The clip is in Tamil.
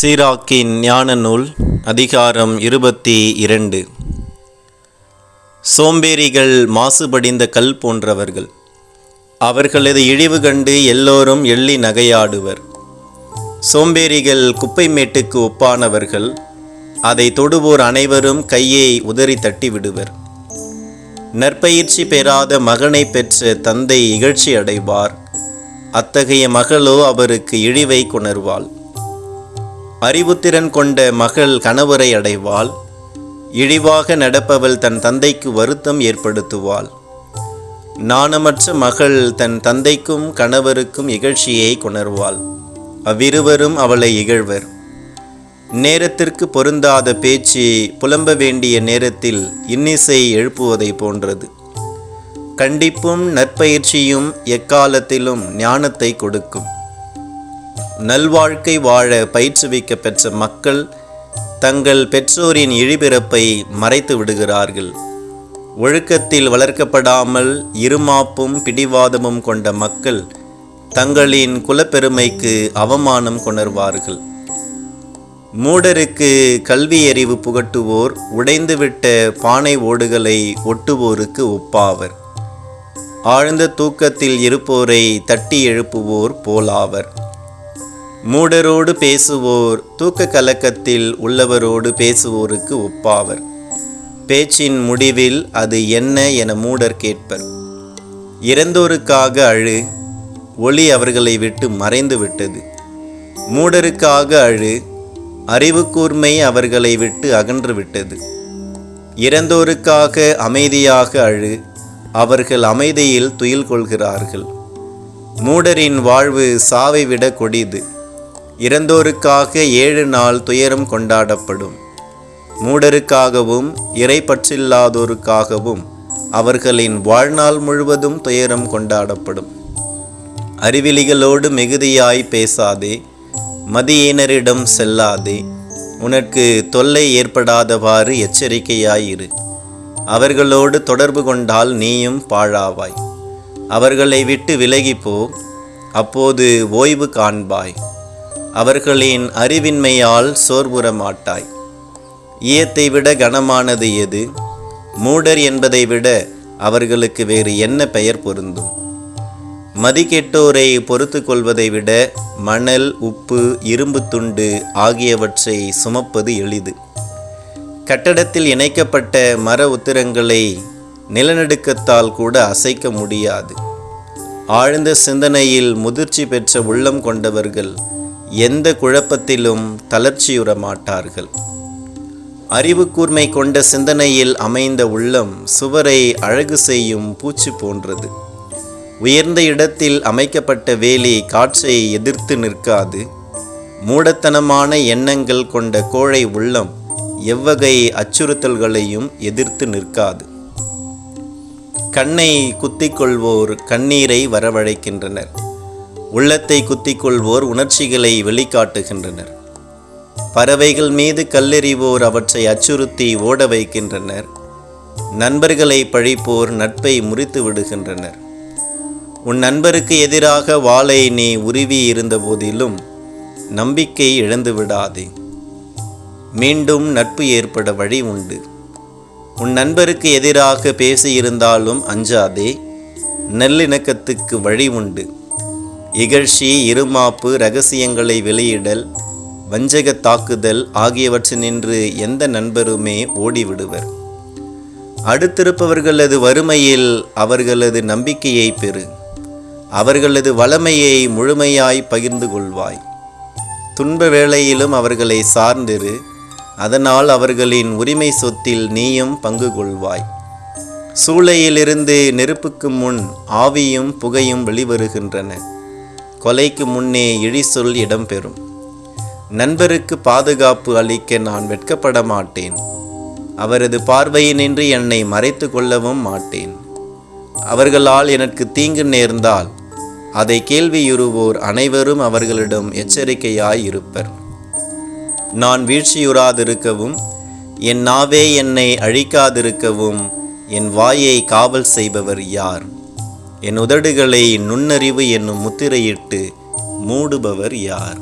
சீராக்கின் ஞான நூல் அதிகாரம் இருபத்தி இரண்டு. சோம்பேறிகள் மாசுபடிந்த கல் போன்றவர்கள். அவர்களது இழிவு கண்டு எல்லோரும் எள்ளி நகையாடுவர். சோம்பேறிகள் குப்பை மேட்டுக்கு ஒப்பானவர்கள். அதை தொடுவோர் அனைவரும் கையை உதறி தட்டி விடுவர் நற்பயிற்சி பெறாத மகனை பெற்ற தந்தை இகழ்ச்சி அடைவார். அத்தகைய மகளோ அவருக்கு இழிவை கொணர்வாள். அறிவுத்திறன் கொண்ட மகள் கணவரை அடைவாள். இழிவாக நடப்பவள் தன் தந்தைக்கு வருத்தம் ஏற்படுத்துவாள். நாணமற்ற மகள் தன் தந்தைக்கும் கணவருக்கும் இகழ்ச்சியை கொணர்வாள். அவ்விருவரும் அவளை இகழ்வர். நேரத்திற்கு பொருந்தாத பேச்சு புலம்ப வேண்டிய நேரத்தில் இன்னிசை எழுப்புவதை போன்றது. கண்டிப்பும் நற்பயிற்சியும் எக்காலத்திலும் ஞானத்தை கொடுக்கும். நல்வாழ்க்கை வாழ பயிற்றுவிக்க பெற்ற மக்கள் தங்கள் பெற்றோரின் இழிபிறப்பை மறைத்து விடுகிறார்கள். ஒழுக்கத்தில் வளர்க்கப்படாமல் இருமாப்பும் பிடிவாதமும் கொண்ட மக்கள் தங்களின் குலப்பெருமைக்கு அவமானம் கொணர்வார்கள். மூடருக்கு கல்வியறிவு புகட்டுவோர் உடைந்துவிட்ட பானை ஓடுகளை ஒட்டுவோருக்கு ஒப்பாவர். ஆழ்ந்த தூக்கத்தில் இருப்போரை தட்டி எழுப்புவோர் போலாவர். மூடரோடு பேசுவோர் தூக்க கலக்கத்தில் உள்ளவரோடு பேசுவோருக்கு ஒப்பாவர். பேச்சின் முடிவில் அது என்ன என மூடர் கேட்பர். இறந்தோருக்காக அழு ஒளி அவர்களை விட்டு மறைந்து விட்டது. மூடருக்காக அழு அறிவு கூர்மை அவர்களை விட்டு அகன்று விட்டது. இறந்தோருக்காக அமைதியாக அழு அவர்கள் அமைதியில் துயில் கொள்கிறார்கள். மூடரின் வாழ்வு சாவை விட கொடிது. இறந்தோருக்காக ஏழு நாள் துயரம் கொண்டாடப்படும். மூடருக்காகவும் இறைப்பற்றில்லாதோருக்காகவும் அவர்களின் வாழ்நாள் முழுவதும் துயரம் கொண்டாடப்படும். அறிவிலிகளோடு மிகுதியாய் பேசாதே மதியினரிடம் செல்லாதே உனக்கு தொல்லை ஏற்படாதவாறு எச்சரிக்கையாயிரு. அவர்களோடு தொடர்பு கொண்டால் நீயும் பாழாவாய். அவர்களை விட்டு விலகிப்போ அப்போது ஓய்வு காண்பாய். அவர்களின் அறிவின்மையால் சோர்வுற மாட்டாய் ஈயத்தை விட கனமானது எது? மூடர் என்பதை விட அவர்களுக்கு வேறு என்ன பெயர் பொருந்தும்? மதிக்கெட்டோரை பொறுத்து கொள்வதை விட மணல் உப்பு இரும்பு துண்டு ஆகியவற்றை சுமப்பது எளிது. கட்டடத்தில் இணைக்கப்பட்ட மர உத்திரங்களை நிலநடுக்கத்தால் கூட அசைக்க முடியாது. ஆழ்ந்த சிந்தனையில் முதிர்ச்சி பெற்ற உள்ளம் கொண்டவர்கள் எந்த குழப்பத்திலும் தளர்ச்சியுற மாட்டார்கள் அறிவு கூர்மை கொண்ட சிந்தனையில் அமைந்த உள்ளம் சுவரை அழகு செய்யும் பூச்சி போன்றது. உயர்ந்த இடத்தில் அமைக்கப்பட்ட வேலி காற்றை எதிர்த்து நிற்காது. மூடத்தனமான எண்ணங்கள் கொண்ட கோழை உள்ளம் எவ்வகை அச்சுறுத்தல்களையும் எதிர்த்து நிற்காது. கண்ணை குத்திக்கொள்வோர் கண்ணீரை வரவழைக்கின்றனர். உள்ளத்தை குத்திக்கொள்வோர் உணர்ச்சிகளை வெளிக்காட்டுகின்றனர். பறவைகள் மீது கல்லெறிவோர் அவற்றை அச்சுறுத்தி ஓட வைக்கின்றனர். நண்பர்களை பழிப்போர் நட்பை முறித்து விடுகின்றனர். உன் நண்பருக்கு எதிராக வாளை நீ உருவி இருந்த போதிலும் நம்பிக்கை இழந்து விடாதே. மீண்டும் நட்பு ஏற்பட வழி உண்டு. உன் நண்பருக்கு எதிராக பேசியிருந்தாலும் அஞ்சாதே. நல்லிணக்கத்துக்கு வழி உண்டு. இகழ்ச்சி இருமாப்பு ரகசியங்களை வெளியிடல் வஞ்சக தாக்குதல் ஆகியவற்றினின்று எந்த நண்பருமே ஓடிவிடுவர். அடுத்திருப்பவர்களது வறுமையில் அவர்களது நம்பிக்கையை பெறு. அவர்களது வளமையை முழுமையாய் பகிர்ந்து கொள்வாய். துன்ப வேளையிலும் அவர்களை சார்ந்திரு. அதனால் அவர்களின் உரிமை சொத்தில் நீயும் பங்கு கொள்வாய். சூளையிலிருந்து நெருப்புக்கு முன் ஆவியும் புகையும் வெளிவருகின்றன. கொலைக்கு முன்னே இழிசொல் இடம்பெறும். நண்பருக்கு பாதுகாப்பு அளிக்க நான் வெட்கப்பட மாட்டேன். அவரது பார்வையினின்று என்னை மறைத்து கொள்ளவும் மாட்டேன். அவர்களால் எனக்கு தீங்கு நேர்ந்தால் அதை கேள்வியுறுவோர் அனைவரும் அவர்களிடம் எச்சரிக்கையாய் இருப்பர். நான் வீழ்ச்சியுறாதிருக்கவும் என் நாவே என்னை அழிக்காதிருக்கவும் என் வாயை காவல் செய்பவர் யார்? என் உதடுகளை நுண்ணறிவு என்னும் முத்திரையிட்டு மூடுபவர் யார்?